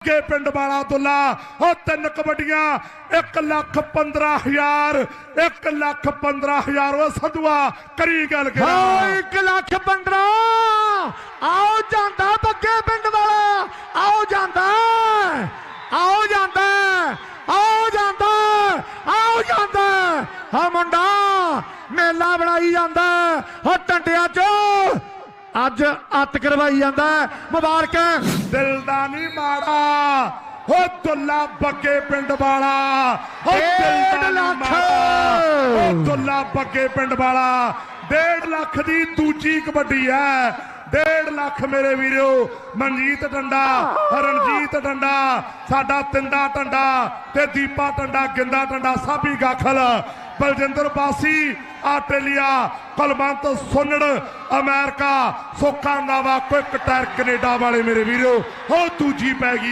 ਕੇ ਪਿੰਡ ਵਾਲਾ ਦੁੱਲਾ ਉਹ ਤਿੰਨ ਕਬੱਡੀਆਂ 1 ਲੱਖ 15000 1 ਲੱਖ 15000 ਉਹ ਸੰਧੂਆ, ਕਰੀ ਗੱਲ ਹਾਂ 1 ਲੱਖ 15 ਆਓ ਜਾਂਦਾ ਬੱਗੇ ਪਿੰਡ ਵਾਲਾ, ਆਓ ਜਾਂਦਾ ਆਓ ਜਾਂਦਾ ਆਓ ਜਾਂਦਾ ਆਓ ਜਾਂਦਾ। ਹਾਂ ਮੁੰਡਾ, ਮੇਲਾ ਬਣਾਈ ਜਾਂਦਾ, ਹੋ ਟੰਡਿਆਂ ਚੋਂ। ਅੱਜ ਅੱਤ ਕਰਵਾਈ ਜਾਂਦਾ ਮੁਬਾਰਕਾਂ ਦਿਲ ਦਾ ਨਹੀਂ ਮਾੜਾ। ਹੋ ਦੁੱਲਾ ਬੱਗੇ ਪਿੰਡ ਵਾਲਾ। ਹੋ ਦਿਲ ਦਾ ਲੱਖ। ਮਾੜਾ। ਦੁੱਲਾ ਬੱਗੇ ਪਿੰਡ ਵਾਲਾ 1.5 ਲੱਖ ਦੀ ਦੂਜੀ ਕਬੱਡੀ ਹੈ 1.5 ਲੱਖ ਮੇਰੇ ਵੀਰੋ, ਮਨਜੀਤ ਡੰਡਾ ਰਣਜੀਤ ਡੰਡਾ, ਸਾਡਾ ਤਿੰਦਾ ਟੰਡਾ ਤੇ ਦੀਪਾ ਟੰਡਾ ਗਿੰਦਾ ਟੰਡਾ ਸਾਬੀ ਗਾਖਲ, ਬਲਜਿੰਦਰ ਬਾਸੀ ਆਸਟ੍ਰੇਲੀਆ ਕੁਲਵੰਤ ਸੁੰਨੜ, ਅਮਰੀਕਾ ਸੋਕਾ ਨਾਵਾ ਕੁਇਕ ਟਾਇਰ ਕੈਨੇਡਾ ਵਾਲੇ ਮੇਰੇ ਵੀਰੋ ਹੋ ਦੂਜੀ ਪੈ ਗਈ